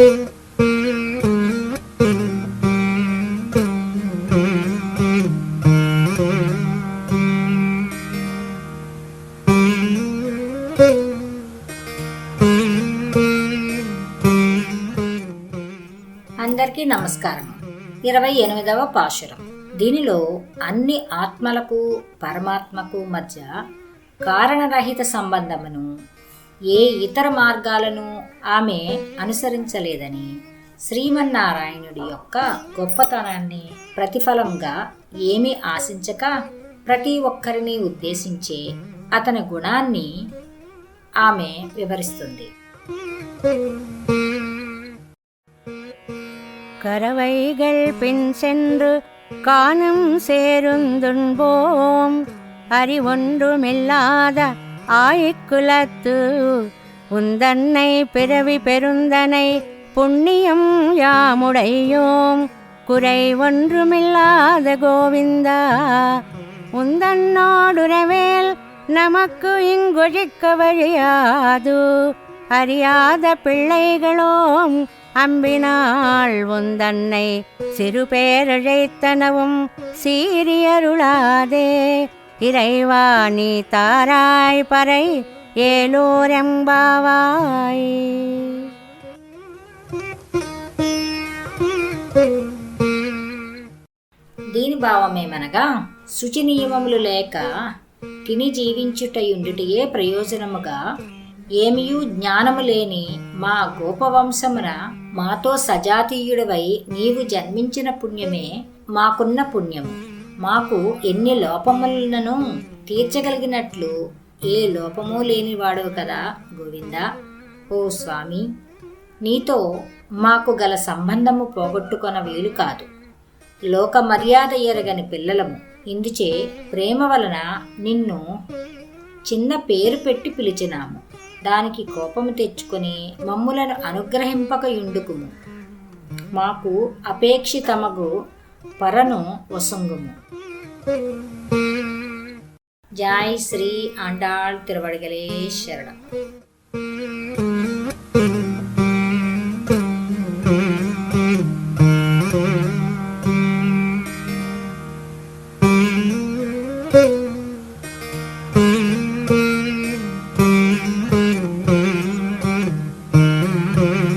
అందరికీ నమస్కారం. ఇరవై ఎనిమిదవ పాశురం. దీనిలో అన్ని ఆత్మలకు పరమాత్మకు మధ్య కారణరహిత సంబంధమును ఏ ఇతర మార్గాలను ఆమె అనుసరించలేదని శ్రీమన్నారాయణుడి యొక్క గొప్పతనాన్ని ప్రతిఫలంగా ఏమీ ఆశించక ప్రతి ఒక్కరిని ఉద్దేశించే అతని గుణాన్ని ఆమె వివరిస్తుంది கரவைகள் பின் சென்று காணும் சேருந்துண்போம் அறிவொன்றுமில்லாத ஆயிக்குலத்து உந்தன்னை பிறவி பெருந்தனை புண்ணியம் யாமுடையோம். குறை ஒன்றுமில்லாத கோவிந்தா உந்தன்னோடுறவேல் நமக்கு இங்கொழிக்க வழியாது. அறியாத பிள்ளைகளோம் அம்பினாள் உந்தன்னை சிறு பேரழைத்தனவும் சீரியருளாதே இறைவா நீ தாராய் பறை ஏலோரெம்பாவாய் దీని భావమేమనగా శుచి నియమములు లేక తిని జీవించుటయుండుటయే ప్రయోజనముగా ఏమియూ జ్ఞానము లేని మా గోపవంశమున మాతో సజాతీయుడవై నీవు జన్మించిన పుణ్యమే మాకున్న పుణ్యము మాకు ఎన్ని లోపములను తీర్చగలిగినట్లు ఏ లోపము లేనివాడవు కదా గోవిందా. ఓ స్వామి నీతో మాకు గల సంబంధము పోగొట్టుకొన వీలు కాదు. లోక మర్యాద ఎరగని పిల్లలము ఇందుచే ప్రేమ వలన నిన్ను చిన్న పేరు పెట్టి పిలిచినాము. దానికి కోపము తెచ్చుకొని మమ్ములను అనుగ్రహింపకయుండుకుము. మాకు అపేక్షితమగు పరను వసంగుము. ജായ് ശ്രീ ആണ്ടാൾ തിരുവഴികളേ ശരണം Mm-hmm.